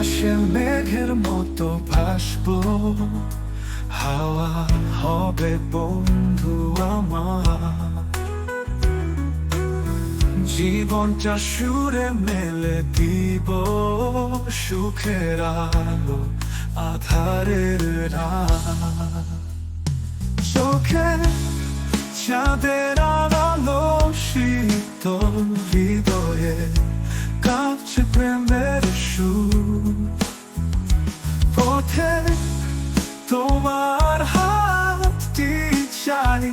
আকাশে মেঘের মতো ভাসবো। হাওয়া হবে বন্ধু আমার। জীবনটা সুরে মেলে দিব সুখের আলো আধারের চোখে চাঁদের আলো শীতল হৃদয়ে কাছে প্রেমের সুর। পথে তোমার হাতটি চাই।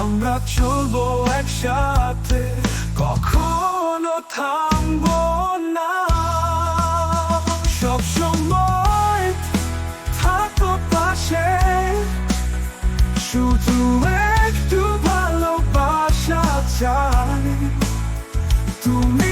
আমরা চলবো একসাথে, কখনো থামবো না। সব সময় পাশে, শুধু একটু ভালোবাসা চাই। তুমি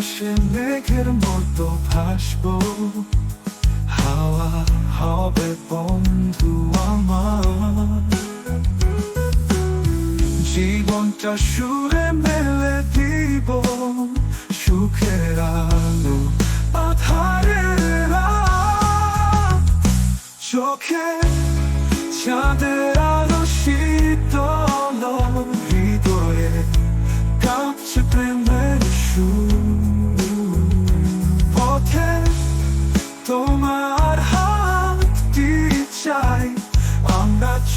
আকাশে মেঘের মতো ভাসবো হাওয়া হবে বন্ধু আমার জীবনটা সুরে মেলে দিব সুখের আলো। চোখে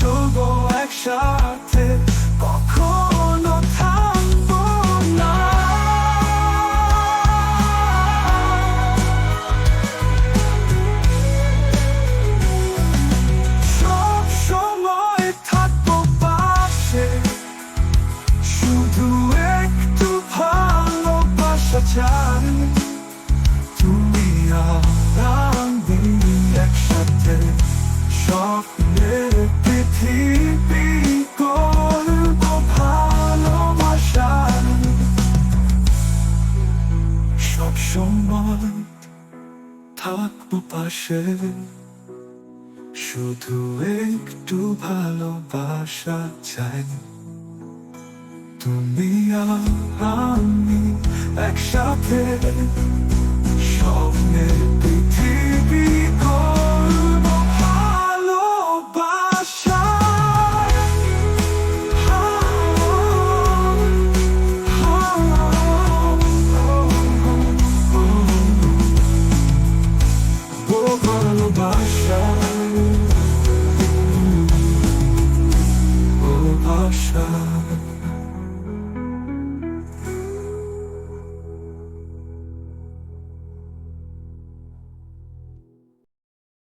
চলবো একসাথে থাকব পাশে। শুধু একটু ভালোবাসা চাই। তুমি আর আমি একসাথে।